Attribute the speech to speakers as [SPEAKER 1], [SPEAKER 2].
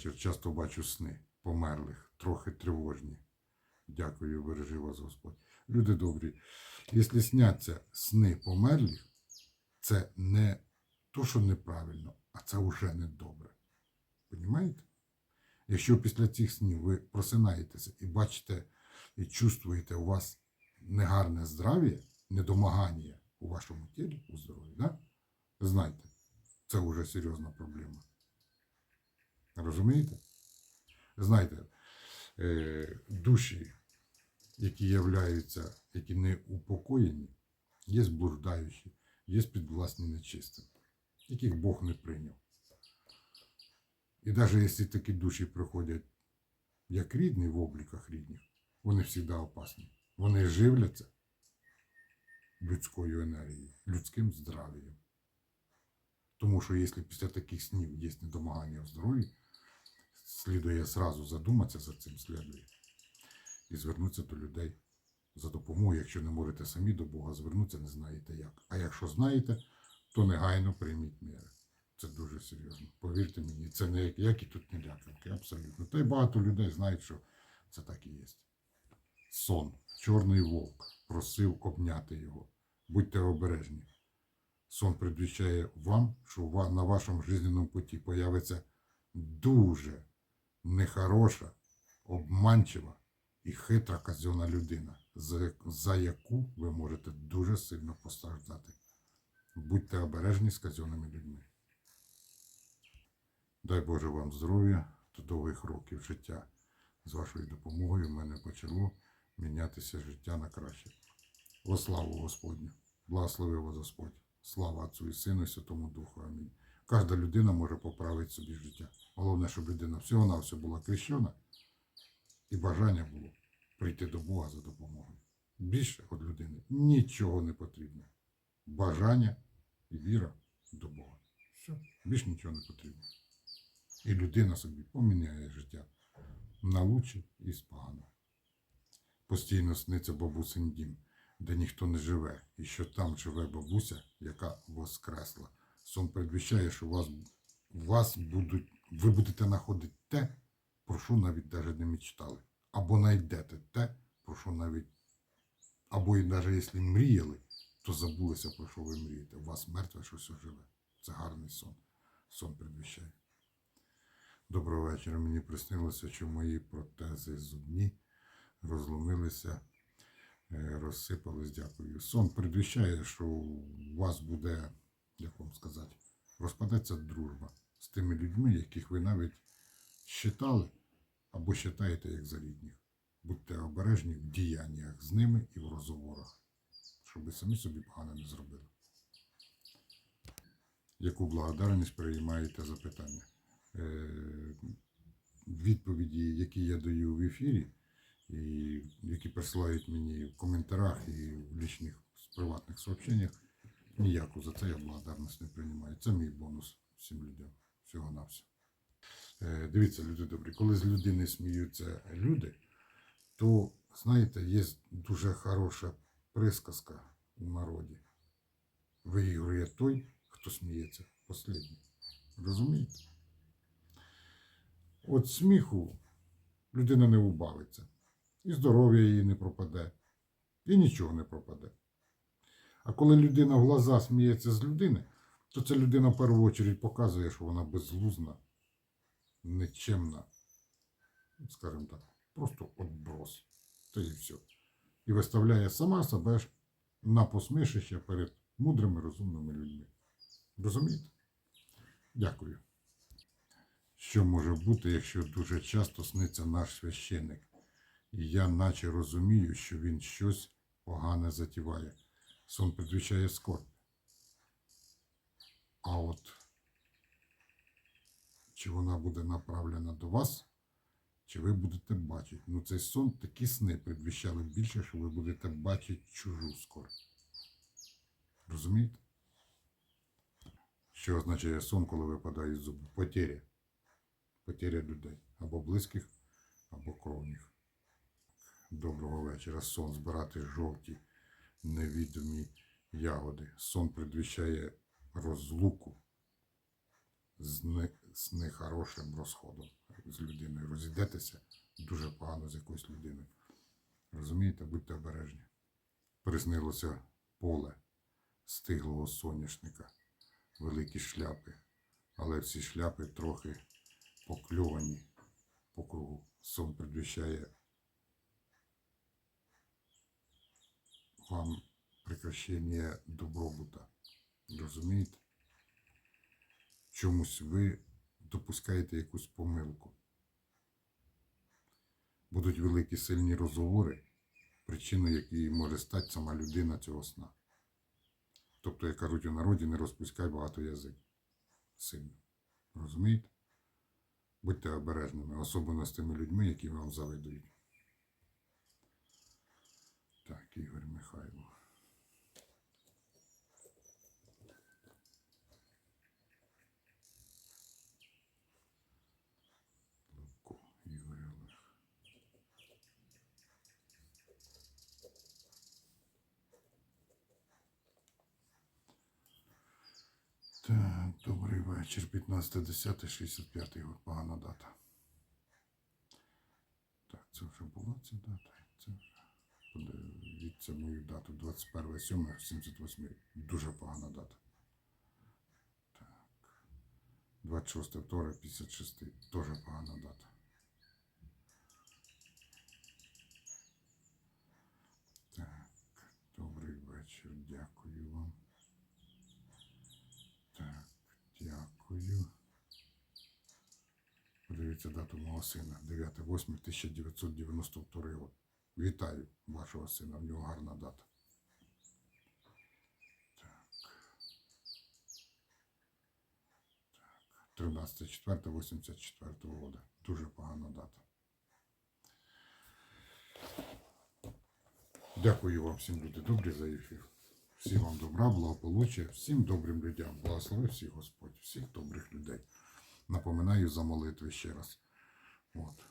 [SPEAKER 1] вечір. Часто бачу сни померлих, трохи тривожні. Дякую, бережи вас, Господь. Люди добрі, якщо сняться сни померлих, це не то, що неправильно, а це вже не добре. Понімаєте? Якщо після цих снів ви просинаєтеся і бачите і чувствуєте у вас негарне здрав'я, недомагання у вашому тілі, у здоров'ї, да? знайте, це вже серйозна проблема. Розумієте? Знаєте, е, душі, які являються, які не упокоєні, є блуждаючі, є підвласні нечистим, яких Бог не прийняв. І навіть якщо такі душі приходять як рідні в обліках рідних, вони завжди опасні. Вони живляться людською енергією, людським здрав'ям. Тому що якщо після таких снів є недомагання в здоров'ї, слідує сразу задуматися за цим слідує і звернутися до людей за допомогою, якщо не можете самі до Бога звернутися, не знаєте як. А якщо знаєте, то негайно прийміть міри. Це дуже серйозно. Повірте мені, це не як- які тут не лякавки, абсолютно. Та й багато людей знають, що це так і є. Сон, чорний вовк просив обняти його. Будьте обережні. Сон предвіщає вам, що на вашому жизненному путі появиться дуже нехороша, обманчива і хитра казьона людина, за, яку ви можете дуже сильно постраждати. Будьте обережні з казьоними людьми. Дай Боже вам здоров'я та довгих років життя. З вашою допомогою в мене почало мінятися життя на краще. Во славу Господню! Благослови вас Господь! Слава Отцю і Сину і Святому Духу. Амінь. Кожна людина може поправити собі життя. Головне, щоб людина всього на все була крещена і бажання було прийти до Бога за допомогою. Більше від людини нічого не потрібно. Бажання і віра до Бога. Все, більше нічого не потрібно. І людина собі поміняє життя на лучше і з погано. Постійно сниться бабусин дім, де ніхто не живе, і що там живе бабуся, яка воскресла. Сон передвіщає, що вас, вас будуть, ви будете знаходити те, про що навіть навіть не мечтали. Або знайдете те, про що навіть, або і навіть якщо мріяли, то забулися, про що ви мрієте. У вас мертве щось живе. Це гарний сон. Сон передвіщає. Доброго вечора. Мені приснилося, що мої протези зубні розломилися, е, розсипались. Дякую. Сон передвіщає, що у вас буде, як вам сказати, розпадеться дружба з тими людьми, яких ви навіть считали або считаєте як за рідних. Будьте обережні в діяннях з ними і в розговорах, щоб ви самі собі погано не зробили. Яку благодарність приймаєте запитання? Е, відповіді, які я даю в ефірі, і які присилають мені в коментарях і в лічних приватних сообщеннях, ніяку за це я благодарність не приймаю. Це мій бонус всім людям. Всього на все. Дивіться, люди добрі, коли з людини сміються люди, то, знаєте, є дуже хороша присказка у народі. Виігрує той, хто сміється останній. Розумієте? От сміху людина не убавиться. І здоров'я її не пропаде, і нічого не пропаде. А коли людина в глаза сміється з людини, то ця людина в першу чергу показує, що вона безглузна, нечемна, скажімо так, просто отброс. Та і все. І виставляє сама себе на посмішище перед мудрими, розумними людьми. Розумієте? Дякую. Що може бути, якщо дуже часто сниться наш священник, і я наче розумію, що він щось погане затіває. Сон предвіщає скорбь. А от чи вона буде направлена до вас, чи ви будете бачити. Ну, цей сон такі сни предвіщали більше, що ви будете бачити чужу скорбь. Розумієте? Що означає сон, коли випадають зуби? Потеря. Потеря людей. Або близьких, або кровних. Доброго вечора. Сон збирати жовті, невідомі ягоди. Сон предвіщає розлуку з, не, з нехорошим розходом. з людиною, розійдетеся дуже погано з якоюсь людиною. Розумієте, будьте обережні. Приснилося поле стиглого соняшника, великі шляпи, але всі шляпи трохи покльовані по кругу. Сон предвіщає вам прекращення добробута. Розумієте? Чомусь ви допускаєте якусь помилку. Будуть великі сильні розговори, причиною якої може стати сама людина цього сна. Тобто, як кажуть у народі, не розпускай багато язик сильно. Розумієте? Будьте обережними, особливо з тими людьми, які вам завидують. Так, Ігор Михайло. Левко Ігор Олег. Так, добрий вечір. 15.10.65 год. Погана дата. Так, це вже була ця дата. Це вже. Подивіться мою дату. 21.07.78. Дуже погана дата. Так. 26.2.56. Дуже погана дата. Так, добрий вечір. Дякую вам. Так, дякую. Подивіться дату мого сина. 9.8.1992 год. Вітаю вашого сина. В нього гарна дата. Так. Так. 13.4.84 года. Дуже погана дата. Дякую вам всім люди добрі за ефір. Всім вам добра, благополуччя, всім добрим людям. Благослови всіх Господь, всіх добрих людей. Напоминаю за молитви ще раз. От.